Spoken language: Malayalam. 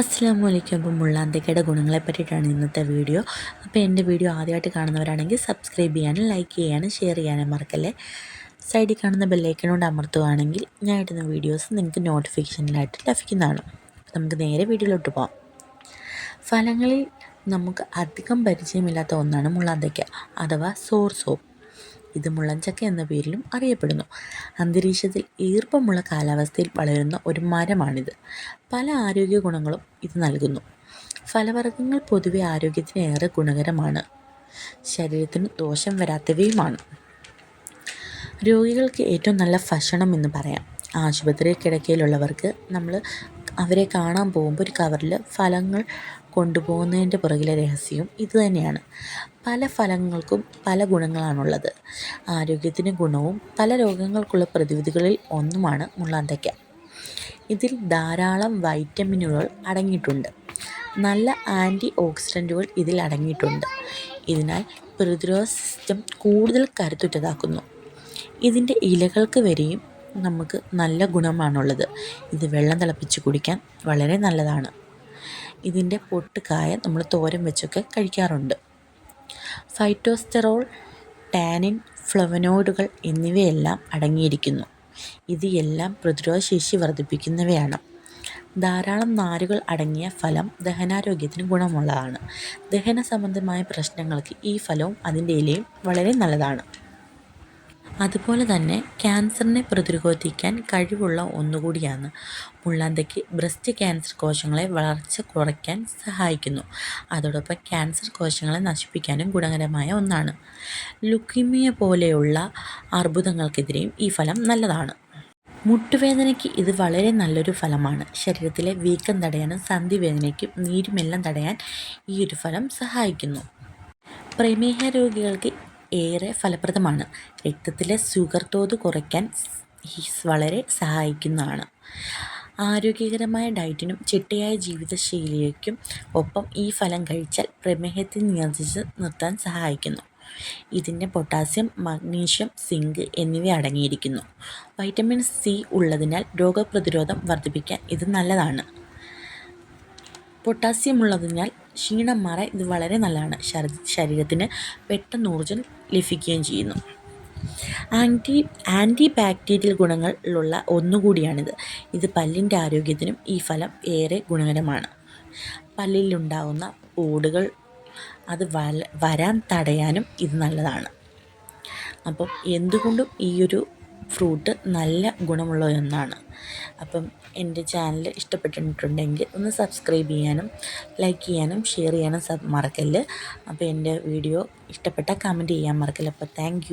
അസ്സാം വലൈക്കും അപ്പം മുള്ളാന്തിക്കയുടെ ഗുണങ്ങളെ പറ്റിയിട്ടാണ് ഇന്നത്തെ വീഡിയോ. അപ്പോൾ എന്റെ വീഡിയോ ആദ്യമായിട്ട് കാണുന്നവരാണെങ്കിൽ സബ്സ്ക്രൈബ് ചെയ്യാനും ലൈക്ക് ചെയ്യാനും ഷെയർ ചെയ്യാനും മറക്കല്ലേ? സൈഡിൽ കാണുന്ന ബെല്ലൈക്കനോട് അമർത്തുകയാണെങ്കിൽ ഞാൻ ഇടുന്ന വീഡിയോസ് നിങ്ങൾക്ക് നോട്ടിഫിക്കേഷനിലായിട്ട് ലഭിക്കുന്നതാണ്. നമുക്ക് നേരെ വീഡിയോയിലോട്ട് പോകാം ഫലങ്ങളിൽ നമുക്ക് അധികം പരിചയമില്ലാത്ത ഒന്നാണ് മുള്ളാന്തയ്ക്ക അഥവാ സോർ സോപ്പ്. ഇത് മുള്ളൻചക്ക എന്ന പേരിലും അറിയപ്പെടുന്നു. അന്തരീക്ഷത്തിൽ ഈർപ്പമുള്ള കാലാവസ്ഥയിൽ വളരുന്ന ഒരു മരമാണിത്. പല ആരോഗ്യ ഗുണങ്ങളും ഇത് നൽകുന്നു. ഫലവർഗങ്ങൾ പൊതുവെ ആരോഗ്യത്തിന് ഏറെ ഗുണകരമാണ്. ശരീരത്തിന് ദോഷം വരാത്തവയുമാണ്. രോഗികൾക്ക് ഏറ്റവും നല്ല ഭക്ഷണം എന്ന് പറയാം. ആശുപത്രി കിടക്കയിലുള്ളവർക്ക് നമ്മൾ അവരെ കാണാൻ പോകുമ്പോൾ ഒരു കവറിൽ ഫലങ്ങൾ കൊണ്ടുപോകുന്നതിന്റെ പുറകിലെ രഹസ്യവും ഇതുതന്നെയാണ് പല ഫലങ്ങൾക്കും പല ഗുണങ്ങളാണുള്ളത്. ആരോഗ്യത്തിന് ഗുണവും പല രോഗങ്ങൾക്കുള്ള പ്രതിവിധികളിൽ ഒന്നുമാണ് മുള്ളാന്തയ്ക്ക. ഇതിൽ ധാരാളം വൈറ്റമിനുകൾ അടങ്ങിയിട്ടുണ്ട്. നല്ല ആന്റി ഓക്സിഡന്റുകൾ ഇതിൽ അടങ്ങിയിട്ടുണ്ട്. ഇതിനാൽ പ്രതിരോധ സിസ്റ്റം കൂടുതൽ കരുത്തുറ്റതാക്കുന്നു. ഇതിന്റെ ഇലകൾക്ക് വരെയും നമുക്ക് നല്ല ഗുണമാണുള്ളത്. ഇത് വെള്ളം തിളപ്പിച്ച് കുടിക്കാൻ വളരെ നല്ലതാണ്. ഇതിന്റെ പൊട്ട് കായ നമ്മൾ തോരൻ വെച്ചൊക്കെ കഴിക്കാറുണ്ട്. ഫൈറ്റോസ്റ്റെറോൾ ടാനിൻ ഫ്ലവനോയിഡുകൾ എന്നിവയെല്ലാം അടങ്ങിയിരിക്കുന്നു. ഇത് എല്ലാം പ്രതിരോധശേഷി വർദ്ധിപ്പിക്കുന്നവയാണ്. ധാരാളം നാരുകൾ അടങ്ങിയ ഫലം ദഹനാരോഗ്യത്തിന് ഗുണമുള്ളതാണ്. ദഹന സംബന്ധമായ പ്രശ്നങ്ങൾക്ക് ഈ ഫലവും അതിന്റെ ഇലയും വളരെ നല്ലതാണ്. അതുപോലെ തന്നെ ക്യാൻസറിനെ പ്രതിരോധിക്കാൻ കഴിവുള്ള ഒന്നുകൂടിയാണ്. മുള്ളാന്തയ്ക്ക് ബ്രസ്റ്റ് ക്യാൻസർ കോശങ്ങളെ വളർച്ച കുറയ്ക്കാൻ സഹായിക്കുന്നു. അതോടൊപ്പം ക്യാൻസർ കോശങ്ങളെ നശിപ്പിക്കാനും ഗുണകരമായ ഒന്നാണ്. ലുക്കിമിയ പോലെയുള്ള അർബുദങ്ങൾക്കെതിരെയും ഈ ഫലം നല്ലതാണ്. മുട്ടുവേദനയ്ക്ക് ഇത് വളരെ നല്ലൊരു ഫലമാണ്. ശരീരത്തിലെ വീക്കം തടയാനും സന്ധിവേദനയ്ക്കും നീരുമെല്ലാം തടയാൻ ഈ ഒരു ഫലം സഹായിക്കുന്നു. പ്രമേഹ രോഗികൾക്ക് ഏറെ ഫലപ്രദമാണ്. രക്തത്തിലെ ഷുഗർ തോത് കുറയ്ക്കാൻ വളരെ സഹായിക്കുന്നതാണ്. ആരോഗ്യകരമായ ഡയറ്റിനും ചിട്ടയായ ജീവിതശൈലിക്കും ഒപ്പം ഈ ഫലം കഴിച്ചാൽ പ്രമേഹത്തെ നിയന്ത്രിച്ച് നിർത്താൻ സഹായിക്കുന്നു. ഇതിന്റെ പൊട്ടാസ്യം മഗ്നീഷ്യം സിങ്ക് എന്നിവ അടങ്ങിയിരിക്കുന്നു. വൈറ്റമിൻ സി ഉള്ളതിനാൽ രോഗപ്രതിരോധം വർദ്ധിപ്പിക്കാൻ ഇത് നല്ലതാണ്. പൊട്ടാസ്യം ഉള്ളതിനാൽ ക്ഷീണം മാറാൻ ഇത് വളരെ നല്ലതാണ്. ശരീരത്തിന് പെട്ടെന്ന് ഊർജം ലഭിക്കുകയും ചെയ്യുന്നു. ആന്റി ആന്റി ബാക്ടീരിയൽ ഗുണങ്ങളുള്ള ഒന്നുകൂടിയാണിത്. ഇത് പല്ലിന്റെ ആരോഗ്യത്തിനും ഈ ഫലം ഏറെ ഗുണകരമാണ്. പല്ലിലുണ്ടാകുന്ന ഓടുകൾ അത് വരാൻ തടയാനും ഇത് നല്ലതാണ്. അപ്പം എന്തുകൊണ്ടും ഈ ഒരു ഫ്രൂട്ട് നല്ല ഗുണമുള്ള ഒന്നാണ്. അപ്പം എന്റെ ചാനൽ ഇഷ്ടപ്പെട്ടിട്ടുണ്ടെങ്കിൽ ഒന്ന് സബ്സ്ക്രൈബ് ചെയ്യാനും ലൈക്ക് ചെയ്യാനും ഷെയർ ചെയ്യാനും മറക്കല്ല്. അപ്പോൾ എന്റെ വീഡിയോ ഇഷ്ടപ്പെട്ടാൽ കമന്റ് ചെയ്യാൻ മറക്കല്ല്. അപ്പോൾ താങ്ക്